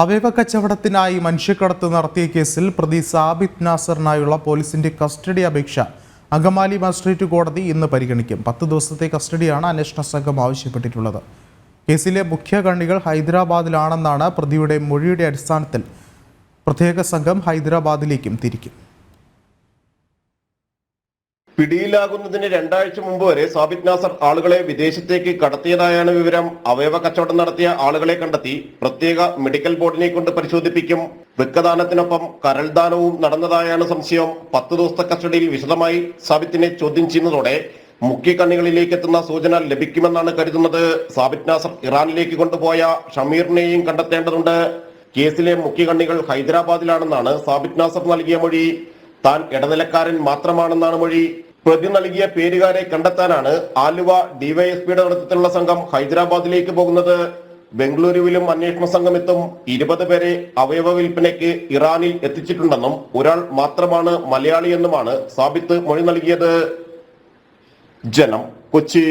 അവയവ കച്ചവടത്തിനായി മനുഷ്യക്കടത്ത് നടത്തിയ കേസിൽ പ്രതി സാബിത് നാസറിനായുള്ള പോലീസിന്റെ കസ്റ്റഡി അപേക്ഷ അങ്കമാലി മജിസ്ട്രേറ്റ് കോടതി ഇന്ന് പരിഗണിക്കും. പത്ത് ദിവസത്തെ കസ്റ്റഡിയാണ് അന്വേഷണ സംഘം ആവശ്യപ്പെട്ടിട്ടുള്ളത്. കേസിലെ മുഖ്യ കണ്ണികൾ ഹൈദരാബാദിലാണെന്നാണ് പ്രതിയുടെ മൊഴിയുടെ അടിസ്ഥാനത്തിൽ പ്രത്യേക സംഘം ഹൈദരാബാദിലേക്കും തിരിക്കും. പിടിയിലാകുന്നതിന് രണ്ടാഴ്ച മുമ്പ് വരെ സാബിത് നാസർ ആളുകളെ വിദേശത്തേക്ക് കടത്തിയതായാണ് വിവരം. അവയവ കച്ചവടം നടത്തിയ ആളുകളെ കണ്ടെത്തി പ്രത്യേക മെഡിക്കൽ ബോർഡിനെ കൊണ്ട് പരിശോധിപ്പിക്കും. വൃക്കദാനത്തിനൊപ്പം കരൾദാനവും നടന്നതായാണ് സംശയം. പത്ത് ദിവസത്തെ കസ്റ്റഡിയിൽ വിശദമായി സാബിത്തിനെ ചോദ്യം ചെയ്യുന്നതോടെ മുഖ്യ കണ്ണികളിലേക്ക് എത്തുന്ന സൂചന ലഭിക്കുമെന്നാണ് കരുതുന്നത്. സാബിത് നാസർ ഇറാനിലേക്ക് കൊണ്ടുപോയ ഷമീറിനെയും കണ്ടെത്തേണ്ടതുണ്ട്. കേസിലെ മുഖ്യ കണ്ണികൾ ഹൈദരാബാദിലാണെന്നാണ് സാബിത് നാസർ നൽകിയ മൊഴി. താൻ ഇടനിലക്കാരൻ മാത്രമാണെന്നാണ് മൊഴി. പ്രതി നൽകിയ പേരുകാരെ കണ്ടെത്താനാണ് ആലുവ ഡിവൈഎസ്പിയുടെ നേതൃത്വത്തിലുള്ള സംഘം ഹൈദരാബാദിലേക്ക് പോകുന്നത്. ബംഗളൂരുവിലും അന്വേഷണ സംഘം എത്തും ഇരുപത് പേരെ അവയവ വിൽപ്പനയ്ക്ക് ഇറാനിൽ എത്തിച്ചിട്ടുണ്ടെന്നും ഒരാൾ മാത്രമാണ് മലയാളിയെന്നുമാണ് സാബിത്ത് മൊഴി നൽകിയത്. ജനം കൊച്ചി.